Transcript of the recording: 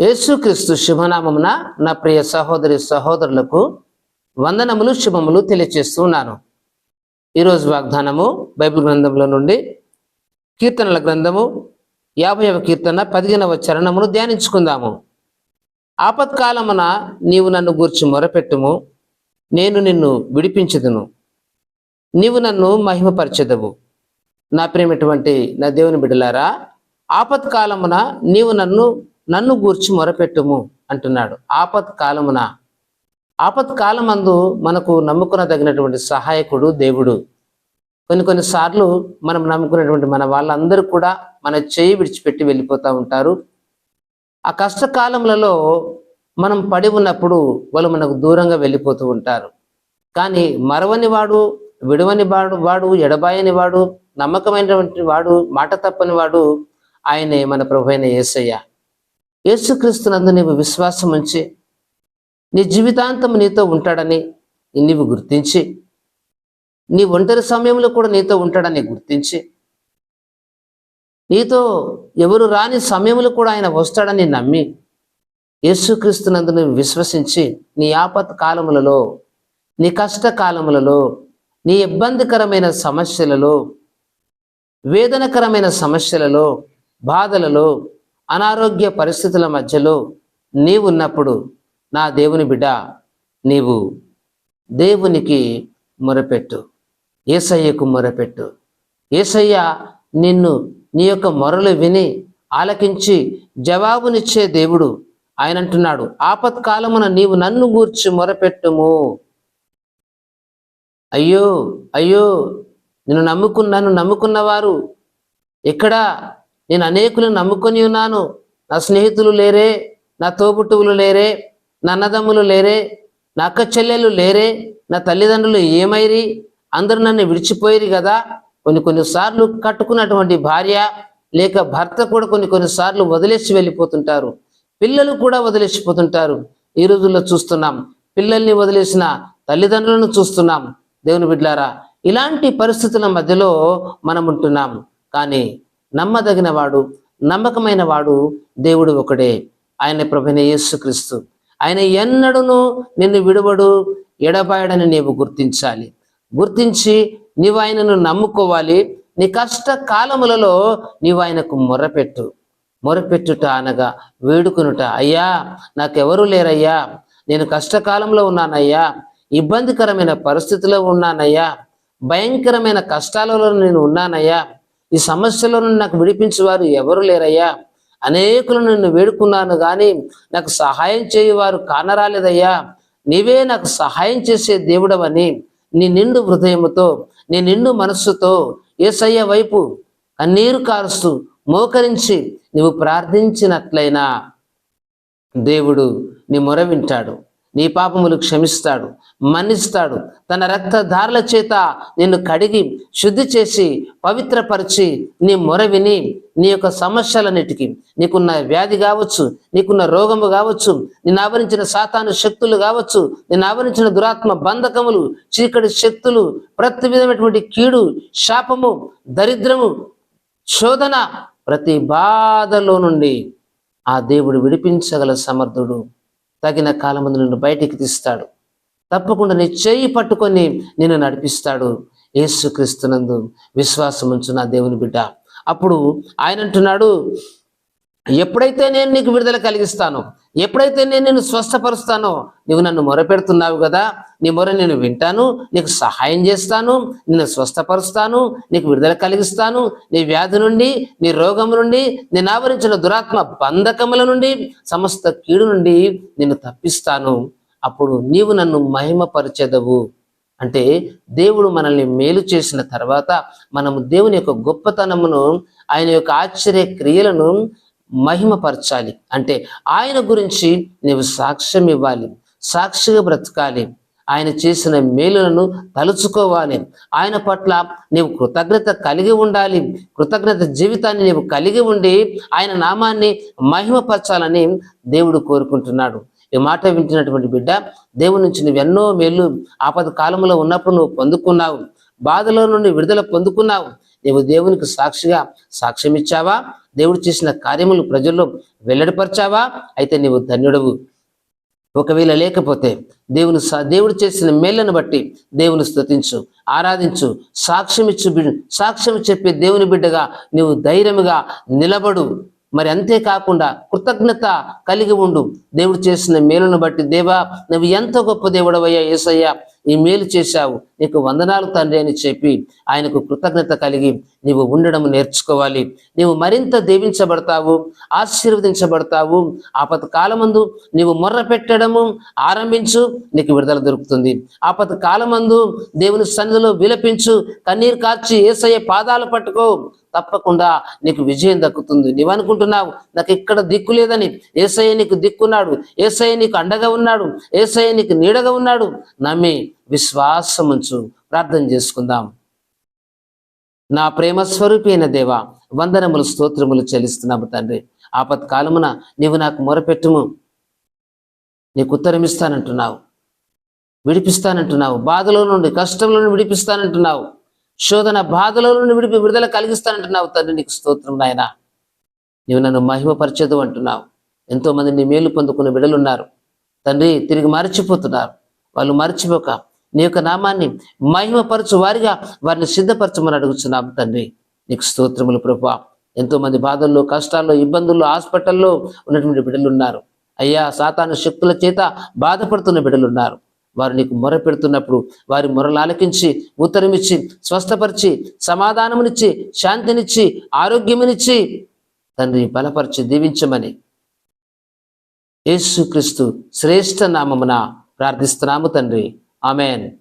యేసుక్రీస్తు శుభనామమున నా ప్రియ సహోదరి సహోదరులకు వందనములు శుభములు తెలియచేస్తున్నాను. ఈరోజు వాగ్దానము బైబిల్ గ్రంథంలో నుండి కీర్తనల గ్రంథము యాభైవ కీర్తన పదిహేనవ చరణమును ధ్యానించుకుందాము. ఆపత్కాలమున నీవు నన్ను గూర్చి మొరపెట్టుము నేను నిన్ను విడిపించదును. నీవు నన్ను మహిమపరచెదవు. నా ప్రేమటువంటి నా దేవుని బిడ్డలారా ఆపత్కాలమున నీవు నన్ను నన్ను గూర్చి మొరపెట్టుము అంటున్నాడు. ఆపత్కాలమున ఆపత్కాలమందు మనకు నమ్ముకునదగినటువంటి సహాయకుడు దేవుడు. కొన్ని కొన్నిసార్లు మనం నమ్ముకున్నటువంటి మన వాళ్ళందరూ కూడా మన చేయి విడిచిపెట్టి వెళ్ళిపోతూ ఉంటారు. ఆ కష్టకాలములలో మనం పడి ఉన్నప్పుడు వాళ్ళు మనకు దూరంగా వెళ్ళిపోతూ ఉంటారు. కానీ మరవని వాడు విడవని వాడు వాడు ఎడబాయని వాడు నమ్మకమైనటువంటి వాడు మాట తప్పని వాడు ఆయనే మన ప్రభు అయిన యేసయ్య యేసుక్రీస్తునందు నీవు విశ్వాసం ఉంచి నీ జీవితాంతం నీతో ఉంటాడని నీవు గుర్తించి నీ ఒంటరి సమయంలో కూడా నీతో ఉంటాడని గుర్తించి నీతో ఎవరు రాని సమయంలో కూడా ఆయన వస్తాడని నమ్మి యేసుక్రీస్తునందు నువ్వు విశ్వసించి నీ ఆపత్ కాలములలో నీ కష్ట కాలములలో నీ ఇబ్బందికరమైన సమస్యలలో వేదనకరమైన సమస్యలలో బాధలలో అనారోగ్య పరిస్థితుల మధ్యలో నీవున్నప్పుడు నా దేవుని బిడ్డ నీవు దేవునికి మొరపెట్టు. ఏసయ్యకు మొరపెట్టు. ఏసయ్య నిన్ను నీ యొక్క మొరలు విని ఆలకించి జవాబునిచ్చే దేవుడు ఆయన అంటున్నాడు ఆపత్కాలమున నీవు నన్ను గూర్చి మొరపెట్టుము. అయ్యో అయ్యో నేను నమ్ముకున్న నన్ను నమ్ముకున్నవారు ఇక్కడ నేను అనేకులను నమ్ముకొని ఉన్నాను. నా స్నేహితులు లేరే నా తోబుట్టువులు లేరే నా అన్నదమ్ములు లేరే నా అక్క చెల్లెలు లేరే నా తల్లిదండ్రులు ఏమైరి? అందరూ నన్ను విడిచిపోయిరు కదా కొన్ని కొన్నిసార్లు కట్టుకున్నటువంటి భార్య లేక భర్త కూడా కొన్ని కొన్నిసార్లు వదిలేసి వెళ్ళిపోతుంటారు. పిల్లలు కూడా వదిలేసిపోతుంటారు ఈ రోజుల్లో చూస్తున్నాం. పిల్లల్ని వదిలేసిన తల్లిదండ్రులను చూస్తున్నాం. దేవుని బిడ్లారా ఇలాంటి పరిస్థితుల మధ్యలో మనం ఉంటున్నాం కానీ నమ్మదగిన వాడు నమ్మకమైన వాడు దేవుడు ఒకడే. ఆయన ప్రభుని యేసుక్రీస్తు ఆయన ఎన్నడూను నిన్ను విడువడు ఎడబాయడని నీవు గుర్తించాలి. గుర్తించి నీవు ఆయనను నమ్ముకోవాలి. నీ కష్ట కాలములలో నీవు ఆయనకు మొరపెట్టు. మొరపెట్టుట అనగా వేడుకునుట. అయ్యా నాకెవరూ లేరయ్యా. నేను కష్టకాలంలో ఉన్నానయ్యా. ఇబ్బందికరమైన పరిస్థితిలో ఉన్నానయ్యా. భయంకరమైన కష్టాలలో నేను ఉన్నానయ్యా. ఈ సమస్యలో నుండి నాకు విడిపించేవారు ఎవరు లేరయ్యా? అనేకులు నిన్ను వేడుకున్నాను కానీ నాకు సహాయం చేయవారు కానరాలేదయ్యా. నీవే నాకు సహాయం చేసే దేవుడవని నీ నిండు హృదయముతో నీ నిండు మనస్సుతో ఏసయ్య వైపు కన్నీరు కారుస్తూ మోకరించి నువ్వు ప్రార్థించినట్లయినా దేవుడు నీ మొర వింటాడు. నీ పాపములు క్షమిస్తాడు మన్నిస్తాడు. తన రక్తధారల చేత నిన్ను కడిగి శుద్ధి చేసి పవిత్రపరిచి నీ మొర విని నీ యొక్క సమస్యలన్నిటికీ నీకున్న వ్యాధి కావచ్చు నీకున్న రోగము కావచ్చు నిన్ను ఆవరించిన సాతాను శక్తులు కావచ్చు నిన్ను ఆవరించిన దురాత్మ బంధకములు చీకటి శక్తులు ప్రతి విధమైనటువంటి కీడు శాపము దరిద్రము శోధన ప్రతి బాధలో నుండి ఆ దేవుడు విడిపించగల సమర్థుడు. తగిన కాలమందు నిన్ను బయటికి తీస్తాడు. తప్పకుండా నీ చేయి పట్టుకొని నిన్ను నడిపిస్తాడు. యేసుక్రీస్తునందు విశ్వాసం ఉంచు నా దేవుని బిడ్డ. అప్పుడు ఆయన అంటున్నాడు ఎప్పుడైతే నేను నీకు విడుదల కలిగిస్తానో ఎప్పుడైతే నేను నిన్ను స్వస్థపరుస్తానో నువ్వు నన్ను మొరపెడుతున్నావు కదా నీ మొర నేను వింటాను నీకు సహాయం చేస్తాను నిన్ను స్వస్థపరుస్తాను నీకు విడుదల కలిగిస్తాను. నీ వ్యాధి నుండి నీ రోగం నుండి నేను ఆవరించిన దురాత్మ బంధకముల నుండి సమస్త కీడు నుండి నిన్ను తప్పిస్తాను. అప్పుడు నీవు నన్ను మహిమపరచెదవు. అంటే దేవుడు మనల్ని మేలు చేసిన తర్వాత మనము దేవుని యొక్క గొప్పతనమును ఆయన యొక్క ఆశ్చర్య క్రియలను మహిమపరచాలి. అంటే ఆయన గురించి నీవు సాక్ష్యం ఇవ్వాలి. సాక్షిగా బ్రతకాలి. ఆయన చేసిన మేలులను తలుచుకోవాలి. ఆయన పట్ల నీవు కృతజ్ఞత కలిగి ఉండాలి. కృతజ్ఞత జీవితాన్ని నీవు కలిగి ఉండి ఆయన నామాన్ని మహిమపరచాలని దేవుడు కోరుకుంటున్నాడు. ఈ మాట వింటున్నటువంటి బిడ్డ దేవుడి నుంచి నువ్వు ఎన్నో మేలు ఆపద కాలంలో ఉన్నప్పుడు నువ్వు పొందుకున్నావు. బాధలో నుండి విడుదల పొందుకున్నావు. నీవు దేవునికి సాక్షిగా సాక్ష్యం ఇచ్చావా దేవుడు చేసిన కార్యములు ప్రజల్లో వెల్లడిపరిచావా? అయితే నీవు ధన్యుడవు. ఒకవేళ లేకపోతే దేవుని దేవుడు చేసిన మేళ్ళను బట్టి దేవుని స్తుతించు ఆరాధించు సాక్ష్యం ఇచ్చు సాక్ష్యం చెప్పే దేవుని బిడ్డగా నీవు ధైర్యముగా నిలబడు. మరి అంతేకాకుండా కృతజ్ఞత కలిగి ఉండు. దేవుడు చేసిన మేలును బట్టి దేవా నువ్వు ఎంత గొప్ప దేవుడవయ్యా ఏసయ్యా ఈ మేలు చేశావు. నీకు వందనాలు తండ్రి అని చెప్పి ఆయనకు కృతజ్ఞత కలిగి నీవు ఉండడం నేర్చుకోవాలి. నీవు మరింత దీవించబడతావు ఆశీర్వదించబడతావు. ఆపత కాలమందు నీవు మొర్ర పెట్టడము ఆరంభించు నీకు విడుదల దొరుకుతుంది. ఆపత కాలమందు దేవుని సన్నిధిలో విలపించు కన్నీరు కార్చి ఏసయ్య పాదాలు పట్టుకో. తప్పకుండా నీకు విజయం దక్కుతుంది. నీవు అనుకుంటున్నావు నాకు ఇక్కడ దిక్కు లేదని. ఏసయ్య నీకు దిక్కున్నాడు. ఏసయ్య నీకు అండగా ఉన్నాడు. ఏసయ్య నీకు నీడగా ఉన్నాడు. నమ్మి విశ్వాసముంచు ప్రార్థన చేసుకుందాం. నా ప్రేమ స్వరూపైన దేవ వందనములు స్తోత్రములు చెల్లిస్తున్నాము తండ్రి. ఆపత్కాలమున నీవు నాకు మొరపెట్టుము. నీకు ఉత్తరమిస్తానంటున్నావు. విడిపిస్తానంటున్నావు. బాధలో నుండి కష్టంలో నుండి విడిపిస్తానంటున్నావు. శోధన బాధలో నుండి విడిపి విడుదల కలిగిస్తానంటున్నావు తండ్రి. నీకు స్తోత్రం నాయన. నీవు నన్ను మహిమపరచదు అంటున్నావు. ఎంతోమంది నీ మేలు పొందుకునే బిడలున్నారు తండ్రి తిరిగి మరచిపోతున్నారు. వాళ్ళు మరచిపోక నీ యొక్క నామాన్ని మహిమపరచు వారిగా వారిని సిద్ధపరచమని అడుగుతున్నాం తండ్రి. నీకు స్తోత్రములు ప్రభా ఎంతో మంది బాధల్లో కష్టాల్లో ఇబ్బందుల్లో హాస్పిటల్లో ఉన్నటువంటి బిడ్డలు ఉన్నారు అయ్యా సాతాను శక్తుల చేత బాధపడుతున్న బిడ్డలు ఉన్నారు వారు నీకు మొర పెడుతున్నప్పుడు వారి మొరలు ఆలకించి ఉత్తరమిచ్చి స్వస్థపరిచి సమాధానమునిచ్చి శాంతినిచ్చి ఆరోగ్యమునిచ్చి తండ్రి బలపరిచి దీవించమని యేసుక్రీస్తు శ్రేష్ఠ నామమున ప్రార్థిస్తున్నాము తండ్రి. 아멘.